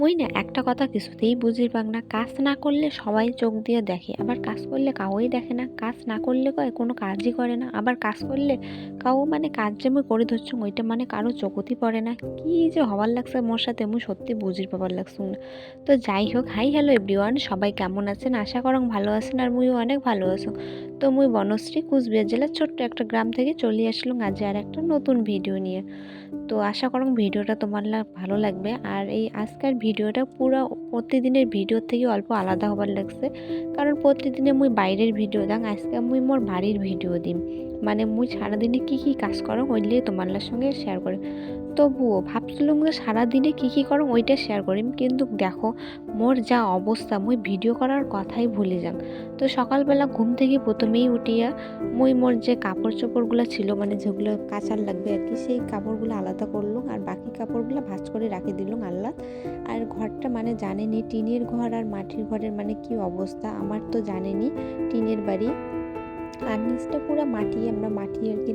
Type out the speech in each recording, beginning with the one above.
মুই না একটা কথা কিছুতেই বুঝির পাক না। কাজ না করলে সবাই চোখ দিয়ে দেখে, আবার কাজ করলে কাউই দেখে না। কাজ না করলে কয়, কোনো কাজই করে না। আবার কাজ করলে কাউ মানে কাজ যে মুই করে ধরছি ওইটা মানে কারও চোখতই পড়ে না। কি যে হবার লাগছে মোর সাথে, মুই সত্যি বুঝির পাবার লাগছে না তো যাই হোক, হাই হ্যালো এভরিওয়ান, সবাই কেমন আছেন? আশা করং ভালো আছেন আর মুইও অনেক ভালো আছো। তো মুই বনশ্রী কুচবিহার জেলার ছোট্ট একটা গ্রাম থেকে চলে আসলাম আজ আর একটা নতুন ভিডিও নিয়ে। তো আশা করং ভিডিওটা তোমার ভালো লাগবে। আর এই আজকের ভিডিওটা পুরো প্রতিদিনের ভিডিও থেকে অল্প আলাদা হবার লাগছে। কারণ প্রতিদিনে মুই বাইরের ভিডিও দাং আজকে মুই মোর বাড়ির ভিডিও দিম। মানে মুই সারাদিনে কি কি কাজ করো হইলে তোমার সঙ্গে শেয়ার করি। তবুও ভাবছিলাম যে সারাদিনে কী কী করো ওইটা শেয়ার করিম কিন্তু দেখো, মোর যা অবস্থা, মুই ভিডিও করার কথাই ভুলে যাং তো সকালবেলা ঘুম থেকে প্রথমেই উঠিয়া মুই মোর যে কাপড় চোপড়গুলো ছিল মানে যেগুলো কাচার লাগবে আর কি, সেই কাপড়গুলো আলাদা করলুম আর বাকি কাপড়গুলো ভাঁজ করে রাখে দিলুম আল্লাহ আর ঘরটা মানে জানেনি টিনের ঘর আর মাটির ঘরের মানে কি অবস্থা? আমার তো জানেনি টিনের বাড়ি। আর নিচটা পুরো মাটি, আমরা মাটি আর কি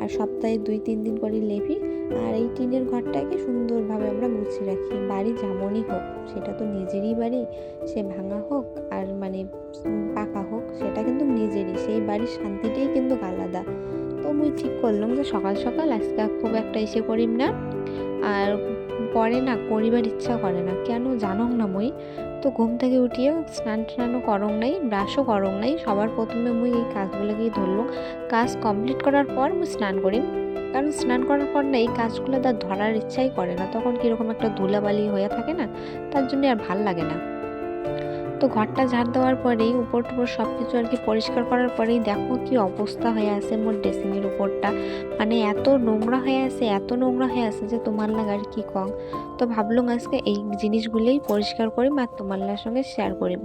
আর সপ্তাহে দুই, তিন দিন করে লেপি। আর এই টিনের ঘরটাকে সুন্দরভাবে আমরা মুছে রাখি। বাড়ি যেমনই হোক, সেটা তো নিজেরই বাড়ি, সে ভাঙা হোক আর মানে পাকা হোক, সেটা কিন্তু নিজেরই। সেই বাড়ির শান্তিটাই কিন্তু আলাদা। তো মুই ঠিক করলাম যে সকাল সকাল আজকে খুব একটা এসে করিম না। আর পরে না করিবার ইচ্ছা করে না। কেন জানং না মই? তো ঘুম থেকে উঠিয়ে স্নান টানও করং নাই, ব্রাশও করং নাই। সবার প্রথমে মুই এই কাজগুলোকেই ধরলো কাজ কমপ্লিট করার পর মুই স্নান করি কারণ স্নান করার পর না এই কাজগুলো তার ধরার ইচ্ছাই করে না। তখন কীরকম একটা ধুলাবালি হয়ে থাকে না, তার জন্য আর ভালো লাগে না। তো ঘরটা ঝাড় দেওয়ার পরেই উপর টুপর সব কিছু আর কি পরিষ্কার করার পরেই দেখো কি অবস্থা হয়ে আছে মোর ড্রেসিংয়ের উপরটা। মানে এত নোংরা হয়ে আছে, এত নোংরা হয়ে আছে যে তোমার লাগা আর কি কম। তো ভাবলাম আজকে এই জিনিসগুলোই পরিষ্কার করি আর তোমার সঙ্গে শেয়ার করি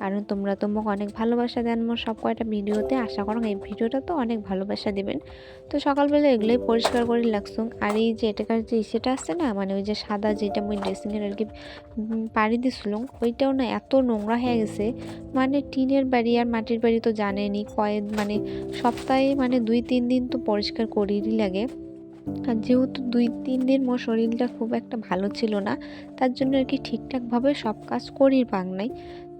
কারণ তোমরা তো মোক অনেক ভালোবাসা দেন মোর সব কয়টা ভিডিওতে, আশা করো এই ভিডিওটা তো অনেক ভালোবাসা দেবেন। তো সকালবেলা এগুলোই পরিষ্কার করে লাগছুম আর এই যে এটাকার যে ইসেটা আছে না মানে ওই যে সাদা যেটা মুই ড্রেসিংয়ের আর কি পাড়ি দিছিলাম, ওইটাও না এত নোংরা হয়ে গেছে। মানে টিনের বাড়ি আর মাটির বাড়ি তো জানেনি কয়েক মানে সপ্তাহে মানে দুই, তিন দিন তো পরিষ্কার করেরই লাগে। আর যেহেতু দুই, তিন দিন মোর শরীরটা খুব একটা ভালো ছিল না, তার জন্য আর কি ঠিকঠাকভাবে সব কাজ করির পাং নাই।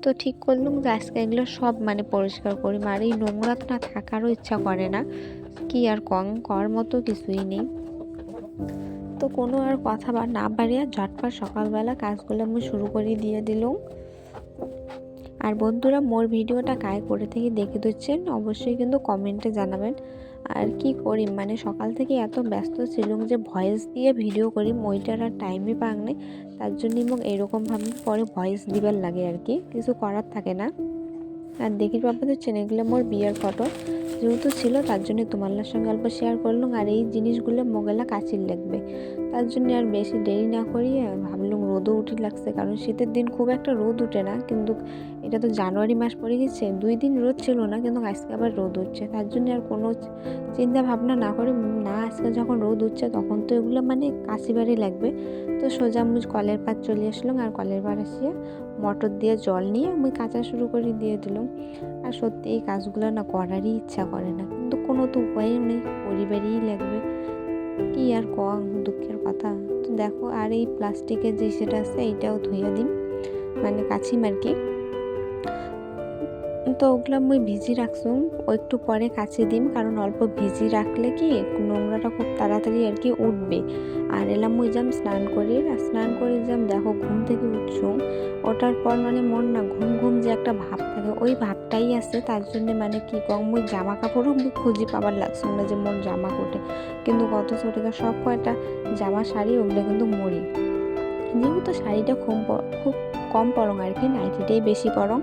তো ঠিক করলুম যে আজকে এগুলো সব মানে পরিষ্কার করি আর এই নোংরা না থাকারও ইচ্ছা করে না। কি আর কম কর মতো কিছুই নেই। তো কোনো আর কথা বা না বাড়িয়া ঝটপট সকালবেলা কাজগুলো আমি শুরু করে দিয়ে দিলাম। আর বন্ধুরা মোর ভিডিওটা কায় করে থেকে দেখে দিচ্ছেন, অবশ্যই কিন্তু কমেন্টে জানাবেন। আর কি করি মানে সকাল থেকে এত ব্যস্ত ছিলাম যে ভয়েস দিয়ে ভিডিও করি ওইটার আর টাইমই পাং নাই। তার জন্যই মোক এরকমভাবে পরে ভয়েস দিবার লাগে আর কি, কিছু করার থাকে না। আর দেখি পাবো হচ্ছেন এগুলো মোর বিয়ের ফটো যেহেতু ছিল, তার জন্য তোমার সঙ্গে অল্প শেয়ার করলাম। আর এই জিনিসগুলো মোগেলা কাচির লাগবে। তার জন্য আর বেশি দেরি না করিয়ে ভাবলাম রোদও উঠে লাগছে, কারণ শীতের দিন খুব একটা রোদ উঠে না। কিন্তু এটা তো জানুয়ারি মাস পড়ে গেছে, দুই দিন রোদ ছিল না, কিন্তু আজকে আবার রোদ উঠছে। তার জন্য আর কোনো চিন্তা ভাবনা না করে, না, আজকে যখন রোদ উঠছে তখন তো এগুলো মানে কাশিবারই লাগবে। তো সোজা মুজ কলের পাত চলে আসলাম, আর কলের পাড় আসিয়া মটর দিয়ে জল নিয়ে আমি কাঁচা শুরু করে দিয়ে দিলাম। আর সত্যি, এই কাজগুলো না করারই ইচ্ছা করে না। কিন্তু কোনো তো উপায়ও নেই, পরিবারই লাগবে। কি আর ক দুঃখের কথা। তো দেখো, আর এই প্লাস্টিকের যে সেটা আছে, এইটাও ধুইয়া দিন মানে কাছিম আর কি তো ওগুলো মুই ভিজি রাখছুম ও একটু পরে কাছে দিম, কারণ অল্প ভিজি রাখলে কি নোংরাটা খুব তাড়াতাড়ি আর কি উঠবে। আর এলাম মুই যাম স্নান করি, আর স্নান করে যাম দেখো ঘুম থেকে উঠছুম ওঠার পর মানে মন না ঘুম ঘুম যে একটা ভাব থাকে। ওই ভাবটাই আছে, তার জন্য মানে কি কম মুই জামা কাপড়ও মুই খুঁজি পাবার লাগছে না যে মোর জামা কোটে। কিন্তু কত ছোটকা সব কয়টা জামা শাড়ি ওগুলো কিন্তু মরি। যেহেতু শাড়িটা খুব খুব কম পরং আর কি নাইটিটাই বেশি পরং।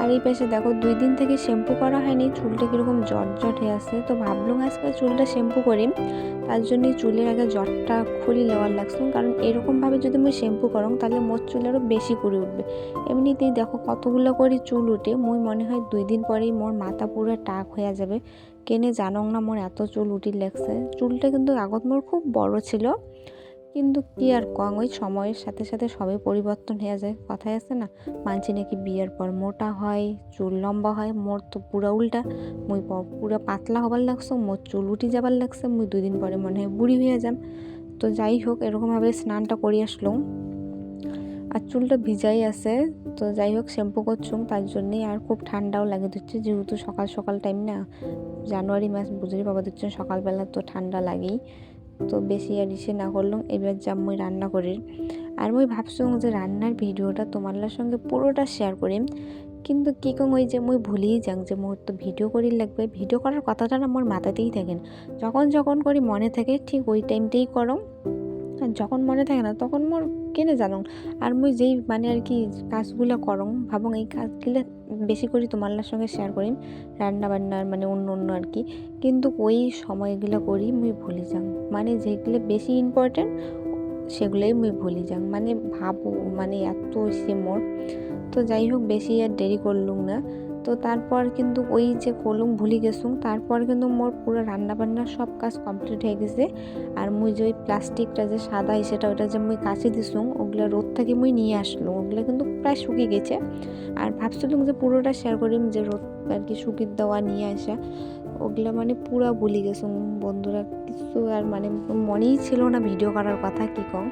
আর এই পাশে দেখো, দুই দিন থেকে শ্যাম্পু করা হয়নি, চুলটা কীরকম জট জট হয়ে আসছে তো ভাবলাম আজকে চুলটা শ্যাম্পু করি, তার জন্যই চুলের আগে জটটা খুলি নেওয়ার লাগছিল কারণ এরকমভাবে যদি আমি শ্যাম্পু করং, তাহলে মোর চুল আরও বেশি করে উঠবে। এমনিতেই দেখো, কতগুলো করে চুল উঠে, মই মনে হয় দুই দিন পরেই মোর মাথা পুরো টাক হয়ে যাবে। কেনে জানং না মোর এত চুল উঠি লাগছে। চুলটা কিন্তু আগত মোর খুব বড় ছিল। কিন্তু কি আর কং ওই সময়ের সাথে সাথে সবই পরিবর্তন হয়ে যায়। কথায় আছে না, মানছি নাকি বিয়ের পর মোটা হয়, চুল লম্বা হয়, মোর তো পুরা উল্টা। মুই পুরা পাতলা হবার লাগছো, মোর চুল উঠি যাবার লাগছে, মুই দুদিন পরে মনে হয় বুড়ি হয়ে যাম। তো যাই হোক, এরকমভাবে স্নানটা করে আসলাম। আর চুলটা ভিজাই আছে, তো যাই হোক, শ্যাম্পু করছুম, তার জন্যেই আর খুব ঠান্ডাও লাগে দিচ্ছে। যেহেতু সকাল সকাল টাইম না, জানুয়ারি মাস বুঝলি বাবা দিচ্ছেন সকালবেলা তো ঠান্ডা লাগেই। তো বেশি আর ইসে না করলাম। এবার যা মুই রান্না করি। আর মুই ভাবছিলাম যে রান্নার ভিডিওটা তোমার সঙ্গে পুরোটা শেয়ার করিম কিন্তু কী কম ওই যে মুই ভুলেই যাং যে মোর তো ভিডিও করি লাগবে। ভিডিও করার কথাটা না মোর মাথাতেই থাকেন যখন যখন করি মনে থাকে, ঠিক ওই টাইমটাই করম। আর যখন মনে থাকে না, তখন মোর কেনে জানো? আর মুই যেই মানে আর কি কাজগুলো করং, ভাবং এই কাজগুলো বেশি করে তোমার সঙ্গে শেয়ার করিম রান্না বান্নার মানে অন্য অন্য আর কি। কিন্তু ওই সময়গুলো করি মুই ভুলে যাং। মানে যেগুলো বেশি ইম্পর্টেন্ট সেগুলোই মুই ভুলে যাং। মানে ভাবো মানে এত সে মোর। তো যাই হোক, বেশি আর দেরি করলুম না। তো তারপর কিন্তু ওই যে কলুম ভুলে গেছুম তারপর কিন্তু মোর পুরো রান্না বান্না সব কাজ কমপ্লিট হয়ে গেছে। আর মুই যে ওই প্লাস্টিকটা যে সাদা সেটা ওটা যে মুই কাছে দিছুম ওগুলো রোদ থেকে মুই নিয়ে আসলো ওগুলো কিন্তু প্রায় শুকিয়ে গেছে। আর ভাবছিলাম যে পুরোটা শেয়ার করিম যে রোদ আর কি শুকিয়ে দেওয়া নিয়ে আসা, ওগুলো মানে পুরো ভুলে গেছুম বন্ধুরা, কিছু আর মানে মনেই ছিল না ভিডিও করার কথা কী কম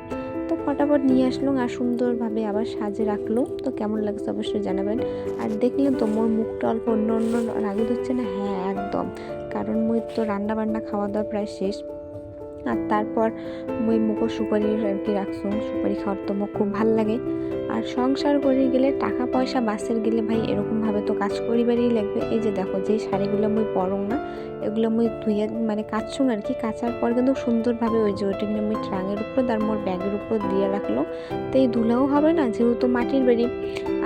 ফটাফট নিয়ে আসলো আর সুন্দরভাবে আবার সাজে রাখল তো কেমন লাগছে অবশ্যই জানাবেন। আর দেখলেন তো মোর মুখটা অল্প অন্য অন্য রাগে ধরছে না? হ্যাঁ একদম। কারণ মুই তো রান্না বান্না খাওয়া দাওয়া প্রায় শেষ। আর তারপর মুই মুখো সুপারি আর কি রাখছো সুপারি খাওয়ার তো মুখ খুব ভালো লাগে। আর সংসার করে গেলে টাকা পয়সা বাসের গেলে ভাই এরকমভাবে তো কাজ করিবারই লাগবে। এই যে দেখো যেই শাড়িগুলো মুই পরং না, এগুলো মুই ধুয়ে মানে কাচছুম আর কি, কাচার পর কিন্তু সুন্দরভাবে ওই যে ওইটা মুই ট্রাঙের উপর তার মোর ব্যাগের উপর দিয়ে রাখল তো এই ধুলাও হবে না, যেহেতু মাটির বাড়ি,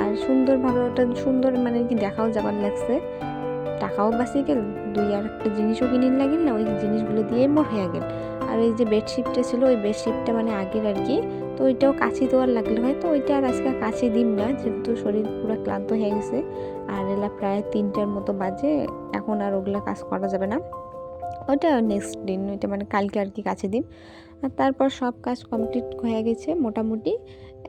আর সুন্দরভাবে ওটা সুন্দর মানে কি দেখাও যাবার লাগছে। টাকাও বাঁচিয়ে গেল, দুই আর একটা জিনিসও কিনে লাগিল না, ওই জিনিসগুলো দিয়ে মোর হয়ে গেল। আর এই যে বেডশিটটা ছিল, ওই বেডশিটটা মানে আগের আর কি তো ওইটাও কাছি দেওয়ার লাগলে হয় তো ওইটা আর আজকে কাছে দিন না, যেহেতু শরীর পুরো ক্লান্ত হয়ে গেছে। আর এলা প্রায় তিনটার মতো বাজে, এখন আর ওগুলা কাজ করা যাবে না। ওটা নেক্সট দিন, ওইটা মানে কালকে আর কি কাছে দিন। আর তারপর সব কাজ কমপ্লিট হয়ে গেছে মোটামুটি।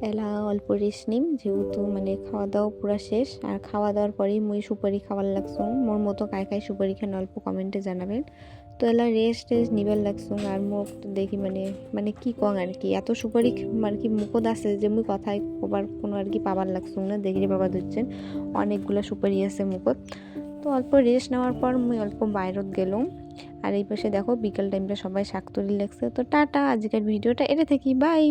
এলা অল্প রেস্ট নিম, যেহেতু মানে খাওয়া দাওয়া পুরো শেষ। আর খাওয়া দাওয়ার পরেই মুই সুপারি খাওয়ার লাগছো মোর মতো কায় কায় সুপারি খান অল্প কমেন্টে জানাবেন। তো এলা রেস্ট টেস্ট নিবার লাগছো আর মুখ তো দেখি মানে মানে কি কং আর কি? এত সুপারি আর কি মুখত আছে যে মুই কথায় কবার কোনো আর কি পাবার লাগছো না। দেখি বাবা ধরছেন, অনেকগুলো সুপারি আছে মুখত। তো অল্প রেস্ট নেওয়ার পর মুই অল্প বাইরত গেলাম। আর এই পাশে দেখো বিকেল টাইমটা সবাই শাক তুলি লাগছে। তো টাটা, আজকের ভিডিওটা এটা থাকি বাই